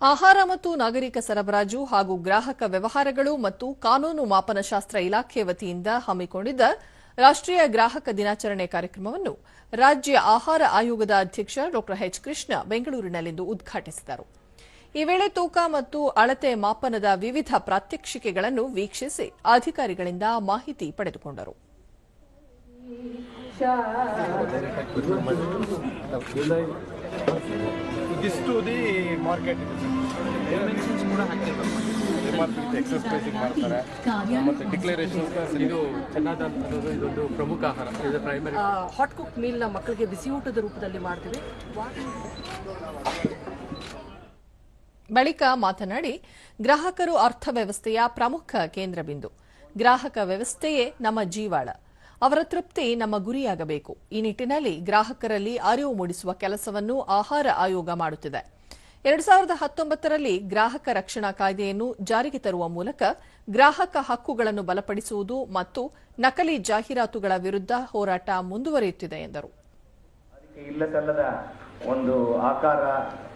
ಆಹಾರ ಮತ್ತು ನಾಗರಿಕ ಸರಬರಾಜು ಹಾಗೂ ಗ್ರಾಹಕ ವ್ಯವಹಾರಗಳು ಮತ್ತು ಕಾನೂನು ಮಾಪನಶಾಸ್ತ್ರ ಇಲಾಖೆ ವತಿಯಿಂದ ಹಮ್ಮಿಕೊಂಡಿದ್ದ ರಾಷ್ಟ್ರೀಯ ಗ್ರಾಹಕ ದಿನಾಚರಣೆ ಕಾರ್ಯಕ್ರಮವನ್ನು ರಾಜ್ಯ ಆಹಾರ ಆಯೋಗದ ಅಧ್ಯಕ್ಷ ಡಾ ಎಚ್ ಕೃಷ್ಣ ಬೆಂಗಳೂರಿನಲ್ಲಿಂದು ಉದ್ಘಾಟಿಸಿದರು. ಈ ವೇಳೆ ತೂಕ ಮತ್ತು ಅಳತೆ ಮಾಪನದ ವಿವಿಧ ಪ್ರಾತ್ಯಕ್ಷಿಕೆಗಳನ್ನು ವೀಕ್ಷಿಸಿ ಅಧಿಕಾರಿಗಳಿಂದ ಮಾಹಿತಿ ಪಡೆದುಕೊಂಡರು. This to the market dimensions ಕೂಡ ಹಾಕಿರ್ಬೇಕು ಎಕ್ಸಸ್ ಪ್ರೈಸಿಂಗ್ ಮಾಡ್ತಾರೆ. ಮತ್ತೆ ಡಿಕ್ಲರೇಷನ್ ಇದು ಚೆನ್ನಾದಂಥದ್ದು ಇದೊಂದು ಪ್ರಮುಖ ಆಹಾರ. ಇದು ಪ್ರೈಮರಿ ಹಾಟ್ ಕುಕ್ನ ಮಕ್ಕಳಿಗೆ ಬಿಸಿ ಊಟದ ರೂಪದಲ್ಲಿ ಮಾಡ್ತೀವಿ. ಬಳಿಕ ಮಾತನಾಡಿ ಗ್ರಾಹಕರು ಅರ್ಥವ್ಯವಸ್ಥೆಯ ಪ್ರಮುಖ ಕೇಂದ್ರ ಬಿಂದು ಗ್ರಾಹಕ ವ್ಯವಸ್ಥೆಯೇ ನಮ್ಮ ಜೀವಾಳ. ಅವರ ತೃಪ್ತಿ ನಮ್ಮ ಗುರಿಯಾಗಬೇಕು. ಈ ನಿಟ್ಟಿನಲ್ಲಿ ಗ್ರಾಹಕರಲ್ಲಿ ಅರಿವು ಮೂಡಿಸುವ ಕೆಲಸವನ್ನು ಆಹಾರ ಆಯೋಗ ಮಾಡುತ್ತಿದೆ. ಎರಡು ಸಾವಿರದ ಹತ್ತೊಂಬತ್ತರಲ್ಲಿ ಗ್ರಾಹಕ ರಕ್ಷಣಾ ಕಾಯ್ದೆಯನ್ನು ಜಾರಿಗೆ ತರುವ ಮೂಲಕ ಗ್ರಾಹಕ ಹಕ್ಕುಗಳನ್ನು ಬಲಪಡಿಸುವುದು ಮತ್ತು ನಕಲಿ ಜಾಹೀರಾತುಗಳ ವಿರುದ್ಧ ಹೋರಾಟ ಮುಂದುವರಿಯುತ್ತಿದೆ ಎಂದರು. ಅದಕ್ಕೆ ಒಂದು ಆಕಾರ,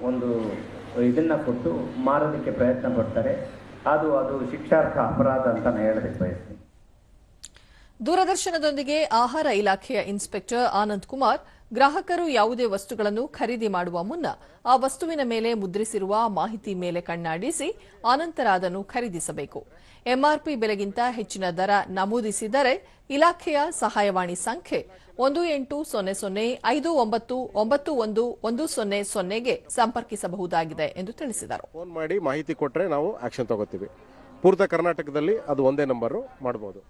ಒಂದು ಇದನ್ನ ಕೊಟ್ಟು ಮಾರೋದಕ್ಕೆ ಪ್ರಯತ್ನ ಪಡ್ತಾರೆ. ಅದು ಅದು ಶಿಕ್ಷಾರ್ಹ ಅಪರಾಧ ಅಂತ ಹೇಳೋದಕ್ಕೆ ದೂರದರ್ಶನದೊಂದಿಗೆ ಆಹಾರ ಇಲಾಖೆಯ ಇನ್ಸ್ಪೆಕ್ಟರ್ ಆನಂದ್ ಕುಮಾರ್, ಗ್ರಾಹಕರು ಯಾವುದೇ ವಸ್ತುಗಳನ್ನು ಖರೀದಿ ಮಾಡುವ ಮುನ್ನ ಆ ವಸ್ತುವಿನ ಮೇಲೆ ಮುದ್ರಿಸಿರುವ ಮಾಹಿತಿ ಮೇಲೆ ಕಣ್ಣಾಡಿಸಿ ಆನಂತರ ಅದನ್ನು ಖರೀದಿಸಬೇಕು. ಎಂಆರ್ಪಿ ಬೆಲೆಗಿಂತ ಹೆಚ್ಚಿನ ದರ ನಮೂದಿಸಿದರೆ ಇಲಾಖೆಯ ಸಹಾಯವಾಣಿ ಸಂಖ್ಯೆ ಒಂದು ಎಂಟು ಸೊನ್ನೆ ಸೊನ್ನೆ ಐದು ಒಂಬತ್ತು ಒಂಬತ್ತು ಒಂದು ಒಂದು ಸೊನ್ನೆ ಸೊನ್ನೆಗೆ ಸಂಪರ್ಕಿಸಬಹುದಾಗಿದೆ ಎಂದು ತಿಳಿಸಿದರು. ಫೋನ್ ಮಾಡಿ ಮಾಹಿತಿ ಕೊಟ್ಟರೆ ನಾವು ಆಕ್ಷನ್ ತಗೋತೀವಿ. ಪೂರ್ತ ಕರ್ನಾಟಕದಲ್ಲಿ ಅದು ಒಂದೇ ನಂಬರು ಕಾರ್ಖಾನೆಗಳನ್ನು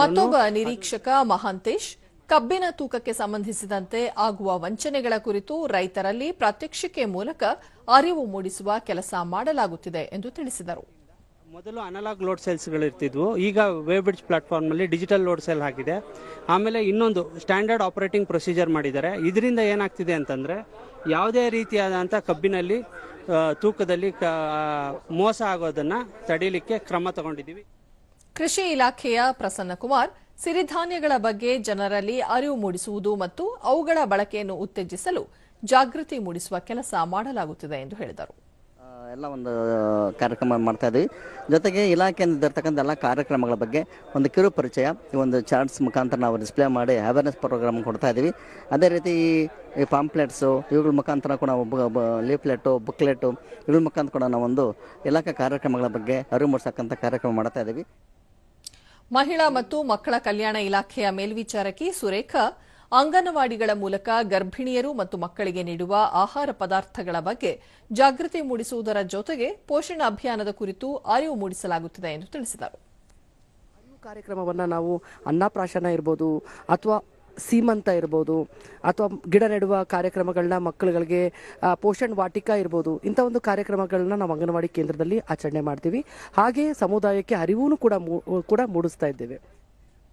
ಮತ್ತೊಬ್ಬ ನಿರೀಕ್ಷಕ ಮಹಾಂತೇಶ್ ಕಬ್ಬಿನ ತೂಕಕ್ಕೆ ಸಂಬಂಧಿಸಿದಂತೆ ಆಗುವ ವಂಚನೆಗಳ ಕುರಿತು ರೈತರಲ್ಲಿ ಪ್ರಾತ್ಯಕ್ಷಿಕೆ ಮೂಲಕ ಅರಿವು ಮೂಡಿಸುವ ಕೆಲಸ ಮಾಡಲಾಗುತ್ತಿದೆ ಎಂದು ತಿಳಿಸಿದರು. ಮೊದಲು ಅನಲಾಗ್ ಲೋಡ್ ಸೆಲ್ಸ್ಗಳು ಇರ್ತಿದ್ವು ಈಗ ವೇಬ್ರಿಡ್ಜ್ ಪ್ಲಾಟ್ಫಾರ್ಮಲ್ಲಿ ಡಿಜಿಟಲ್ ಲೋಡ್ ಸೆಲ್ ಹಾಕಿದೆ ಆಮೇಲೆ ಇನ್ನೊಂದು ಸ್ಟ್ಯಾಂಡರ್ಡ್ ಆಪರೇಟಿಂಗ್ ಪ್ರೊಸೀಜರ್ ಮಾಡಿದ್ದಾರೆ. ಇದರಿಂದ ಏನಾಗ್ತಿದೆ ಅಂತಂದ್ರೆ ಯಾವುದೇ ರೀತಿಯಾದಂಥ ಕಬ್ಬಿನಲ್ಲಿ ತೂಕದಲ್ಲಿ ಮೋಸ ಆಗೋದನ್ನ ತಡೀಲಿಕ್ಕೆ ಕ್ರಮ ತಗೊಂಡಿದ್ದೀವಿ. ಕೃಷಿ ಇಲಾಖೆಯ ಪ್ರಸನ್ನ ಕುಮಾರ್, ಸಿರಿಧಾನ್ಯಗಳ ಬಗ್ಗೆ ಜನರಲ್ಲಿ ಅರಿವು ಮೂಡಿಸುವುದು ಮತ್ತು ಅವುಗಳ ಬಳಕೆಯನ್ನು ಉತ್ತೇಜಿಸಲು ಜಾಗೃತಿ ಮೂಡಿಸುವ ಕೆಲಸ ಮಾಡಲಾಗುತ್ತಿದೆ ಎಂದು ಹೇಳಿದರು. ಎಲ್ಲ ಒಂದು ಕಾರ್ಯಕ್ರಮ ಮಾಡ್ತಾ ಇದ್ದೀವಿ ಜೊತೆಗೆ ಇಲಾಖೆಯಿಂದ ಇರ್ತಕ್ಕಂಥ ಎಲ್ಲ ಕಾರ್ಯಕ್ರಮಗಳ ಬಗ್ಗೆ ಒಂದು ಕಿರು ಪರಿಚಯ, ಈ ಒಂದು ಚಾರ್ಟ್ಸ್ ಮುಖಾಂತರ ನಾವು ಡಿಸ್ಪ್ಲೇ ಮಾಡಿ ಅವೇರ್ನೆಸ್ ಪ್ರೋಗ್ರಾಮ್ ಕೊಡ್ತಾ ಇದ್ದೀವಿ ಅದೇ ರೀತಿ ಈ- ಪಾಂಪ್ಲೆಟ್ಸು ಇವುಗಳ ಮುಖಾಂತರ ಕೂಡ ಲೀಫ್ಲೆಟು ಬುಕ್ಲೆಟು ಇವುಗಳ ಮುಖಾಂತರ ಕೂಡ ನಾವು ಒಂದು ಇಲಾಖೆ ಕಾರ್ಯಕ್ರಮಗಳ ಬಗ್ಗೆ ಅರಿವು ಮೂಡಿಸಕ್ಕಂಥ ಕಾರ್ಯಕ್ರಮ ಮಾಡ್ತಾ ಇದ್ದೀವಿ ಮಹಿಳಾ ಮತ್ತು ಮಕ್ಕಳ ಕಲ್ಯಾಣ ಇಲಾಖೆಯ ಮೇಲ್ವಿಚಾರಕಿ ಸುರೇಖಾ ಅಂಗನವಾಡಿಗಳ ಮೂಲಕ ಗರ್ಭಿಣಿಯರು ಮತ್ತು ಮಕ್ಕಳಿಗೆ ನೀಡುವ ಆಹಾರ ಪದಾರ್ಥಗಳ ಬಗ್ಗೆ ಜಾಗೃತಿ ಮೂಡಿಸುವುದರ ಜೊತೆಗೆ ಪೋಷಣ ಅಭಿಯಾನದ ಕುರಿತು ಅರಿವು ಮೂಡಿಸಲಾಗುತ್ತಿದೆ ಎಂದು ತಿಳಿಸಿದರು. ಕಾರ್ಯಕ್ರಮವನ್ನು ನಾವು ಅನ್ನಪ್ರಾಶನ ಇರ್ಬೋದು ಅಥವಾ ಸೀಮಂತ ಇರ್ಬೋದು, ಅಥವಾ ಗಿಡ ನೆಡುವ ಕಾರ್ಯಕ್ರಮಗಳನ್ನ ಮಕ್ಕಳುಗಳಿಗೆ ಪೋಷಣ್ ವಾಟಿಕ ಇರ್ಬೋದು, ಇಂಥ ಒಂದು ಕಾರ್ಯಕ್ರಮಗಳನ್ನ ನಾವು ಅಂಗನವಾಡಿ ಕೇಂದ್ರದಲ್ಲಿ ಆಚರಣೆ ಮಾಡ್ತೀವಿ. ಹಾಗೆಯೇ ಸಮುದಾಯಕ್ಕೆ ಅರಿವು ಕೂಡ ಕೂಡ ಮೂಡಿಸ್ತಾ ಇದ್ದೇವೆ.